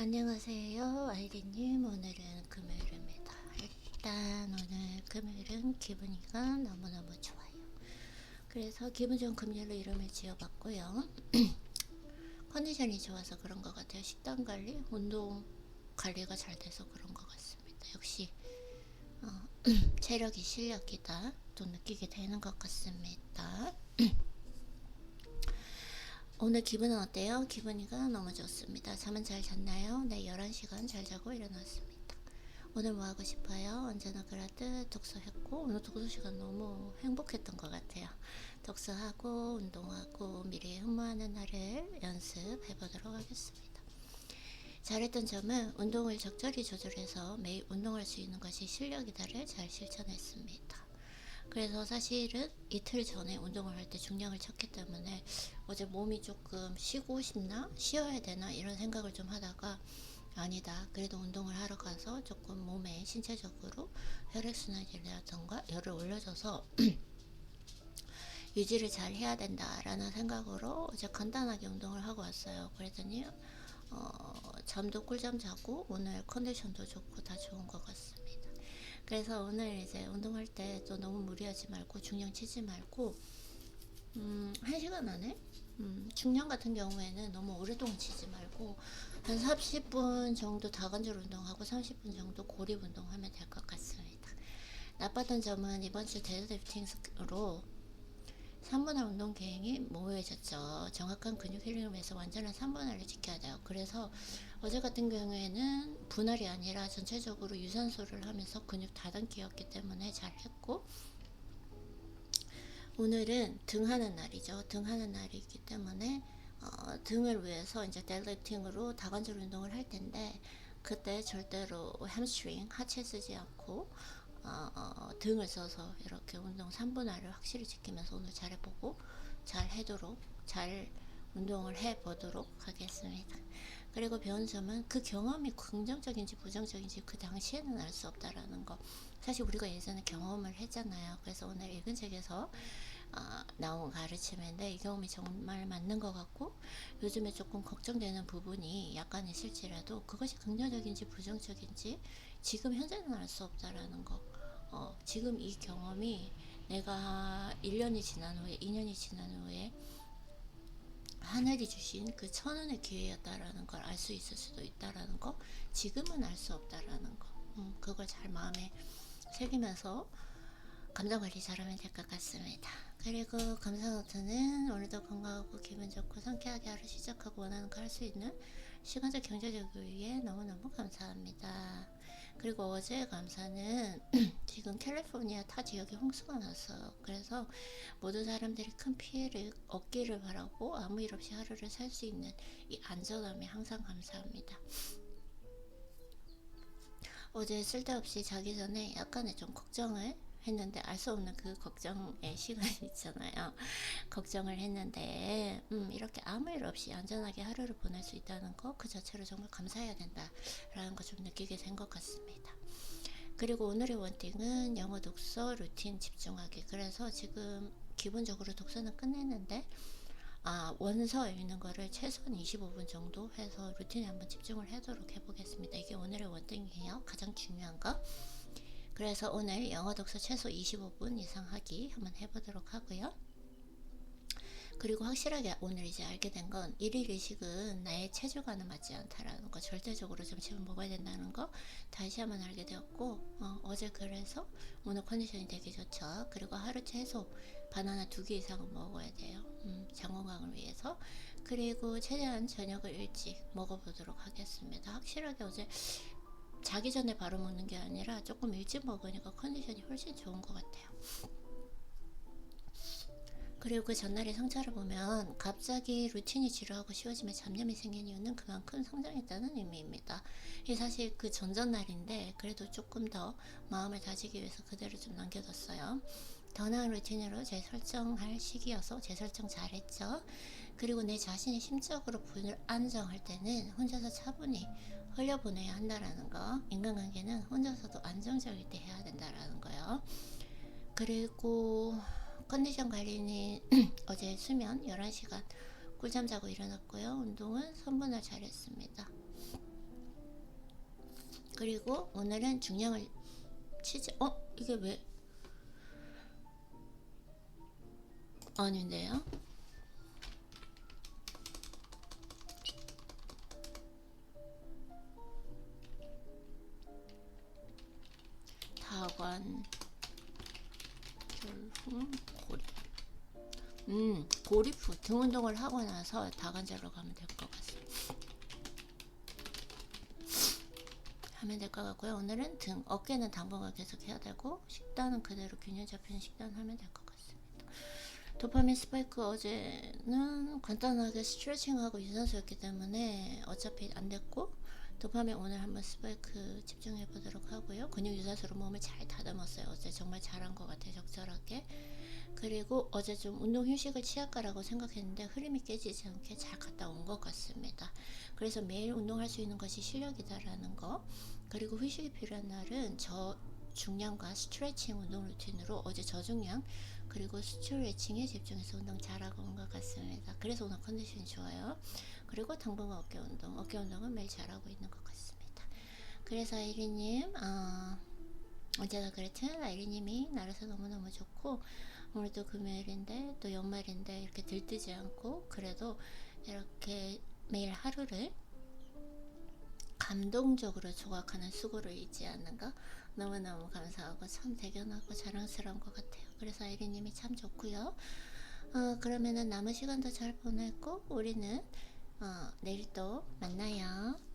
안녕하세요. 아이디님 오늘은 금요일입니다. 일단 오늘 금요일은 기분이가 너무너무 좋아요. 그래서 기분 좋은 금요일로 이름을 지어봤고요. 컨디션이 좋아서 그런 것 같아요. 식단 관리 운동 관리가 잘 돼서 그런 것 같습니다. 역시 어, 체력이 실력이다. 또 느끼게 되는 것 같습니다 오늘 기분은 어때요? 기분이가 너무 좋습니다. 잠은 잘 잤나요? 네, 11시간 잘 자고 일어났습니다. 오늘 뭐 하고 싶어요? 언제나 그렇듯 독서했고, 오늘 독서 시간 너무 행복했던 것 같아요. 독서하고, 운동하고, 미래에 흠모하는 날을 연습해보도록 하겠습니다. 잘했던 점은 운동을 적절히 조절해서 매일 운동할 수 있는 것이 실력이다를 잘 실천했습니다. 그래서 사실은 이틀 전에 운동을 할 때 중량을 쳤기 때문에 어제 몸이 조금 쉬고 싶나 쉬어야 되나 이런 생각을 좀 하다가 아니다. 그래도 운동을 하러 가서 조금 몸에 신체적으로 혈액순환이라던가 열을 올려줘서 유지를 잘 해야 된다라는 생각으로 어제 간단하게 운동을 하고 왔어요. 그랬더니 어, 잠도 꿀잠 자고 오늘 컨디션도 좋고 다 좋은 것 같습니다 그래서 오늘 이제 운동할 때 또 너무 무리하지 말고 중량 치지 말고 음, 1시간 안에 음, 중량 같은 경우에는 너무 오랫동안 치지 말고 한 30분 정도 다관절 운동하고 30분 정도 고립 운동하면 될 것 같습니다. 나빴던 점은 이번 주 데드리프팅으로 3분할 운동 계획이 모호해졌죠. 정확한 근육 힐링을 위해서 완전한 3분할을 지켜야 돼요. 그래서 어제 같은 경우에는 분할이 아니라 전체적으로 유산소를 하면서 근육 다듬기였기 때문에 잘 했고 오늘은 등하는 날이죠. 등하는 날이기 때문에 어, 등을 위해서 이제 델리프팅으로 다관절 운동을 할 텐데 그때 절대로 햄스트링 하체 쓰지 않고 어, 어, 등을 써서 이렇게 운동 3분할을 확실히 지키면서 오늘 잘해보고 잘 해도록 잘 운동을 해보도록 하겠습니다. 그리고 배운 점은 그 경험이 긍정적인지 부정적인지 그 당시에는 알 수 없다라는 거. 사실 우리가 예전에 경험을 했잖아요. 그래서 오늘 읽은 책에서 어, 나온 가르침인데 이 경험이 정말 맞는 것 같고 요즘에 조금 걱정되는 부분이 약간 있을지라도 그것이 긍정적인지 부정적인지 지금 현재는 알 수 없다라는 거. 어, 지금 이 경험이 내가 1년이 지난 후에 2년이 지난 후에 하늘이 주신 그 천운의 기회였다라는 걸 알 수 있을 수도 있다라는 거 지금은 알 수 없다라는 거 음, 그걸 잘 마음에 새기면서 감정 관리 잘하면 될 것 같습니다. 그리고 감사 노트는 오늘도 건강하고 기분 좋고 상쾌하게 하루 시작하고 원하는 거할수 있는 시간적 경제적 여유에 너무너무 감사합니다. 그리고 어제 감사는 지금 캘리포니아 타 지역에 홍수가 났어요. 그래서 모든 사람들이 큰 피해를 얻기를 바라고 아무 일 없이 하루를 살 수 있는 이 안전함에 항상 감사합니다. 어제 쓸데없이 자기 전에 약간의 좀 걱정을 했는데 알 수 없는 그 걱정의 시간이 있잖아요. 걱정을 했는데 음, 이렇게 아무 일 없이 안전하게 하루를 보낼 수 있다는 거 그 자체로 정말 감사해야 된다라는 거 좀 느끼게 된 것 같습니다. 그리고 오늘의 원팅은 영어 독서 루틴 집중하기. 그래서 지금 기본적으로 독서는 끝냈는데 아, 원서 읽는 거를 최소한 25분 정도 해서 루틴에 한번 집중을 하도록 해보겠습니다. 이게 오늘의 원팅이에요. 가장 중요한 거. 그래서 오늘 영어 독서 최소 25분 이상 하기 한번 해보도록 하고요. 그리고 확실하게 오늘 이제 알게 된 건 일일 이식은 나의 체중과는 맞지 않다라는 거 절대적으로 점심을 먹어야 된다는 거 다시 한번 알게 되었고 어, 제 그래서 오늘 컨디션이 되게 좋죠. 그리고 하루 최소 바나나 두 개 이상은 먹어야 돼요. 음, 장 건강을 위해서. 그리고 최대한 저녁을 일찍 먹어보도록 하겠습니다. 확실하게 어제 자기 전에 바로 먹는 게 아니라 조금 일찍 먹으니까 컨디션이 훨씬 좋은 것 같아요. 그리고 그 전날의 성차를 보면 갑자기 루틴이 지루하고 쉬워지면 잡념이 생긴 이유는 그만큼 성장했다는 의미입니다. 이 사실 그 전전날인데 그래도 조금 더 마음을 다지기 위해서 그대로 좀 남겨뒀어요. 더 나은 루틴으로 재설정할 시기여서 재설정 잘했죠. 그리고 내 자신이 심적으로 불안정할 때는 혼자서 차분히 흘려보내야 한다라는 거. 인간관계는 혼자서도 안정적일 때 해야 된다라는 거요. 그리고 컨디션 관리는 어제 수면 11시간 꿀잠 자고 일어났고요. 운동은 3분할 잘했습니다. 그리고 오늘은 중량을 치지 어 이게 왜 아닌데요? 다관 졸음 고립 음 고립 후등 운동을 하고 나서 다관절로 가면 될 것 같습니다. 하면 될 것 같고요. 오늘은 등, 어깨는 당분간 계속 해야 되고 식단은 그대로 균형 잡히는 식단 하면 될 것 같습니다. 도파민 스파이크 어제는 간단하게 스트레칭하고 유산소였기 때문에 어차피 안 됐고 도파민 오늘 한번 스파이크 집중해 보도록 하고요. 근육 유산소로 몸을 잘 다듬었어요. 어제 정말 잘한 것 같아요. 적절하게. 그리고 어제 좀 운동 휴식을 취할까라고 생각했는데 흐름이 깨지지 않게 잘 갔다 온 것 같습니다. 그래서 매일 운동할 수 있는 것이 실력이다라는 거. 그리고 휴식이 필요한 날은 저 중량과 스트레칭 운동 루틴으로 어제 저중량 그리고 스트레칭에 집중해서 운동 잘하고 온 것 같습니다. 그래서 오늘 컨디션이 좋아요. 그리고 당분간 어깨 운동, 어깨 운동은 매일 잘하고 있는 것 같습니다. 그래서 아이리님, 어, 언제나 그렇듯 아이리님이 나라서 너무너무 좋고 오늘도 금요일인데 또 연말인데 이렇게 들뜨지 않고 그래도 이렇게 매일 하루를 감동적으로 조각하는 수고를 잊지 않는 거 너무너무 감사하고 참 대견하고 자랑스러운 것 같아요. 그래서 아이리님이 참 좋고요. 어, 그러면은 남은 시간도 잘 보내고 우리는 어, 내일 또 만나요.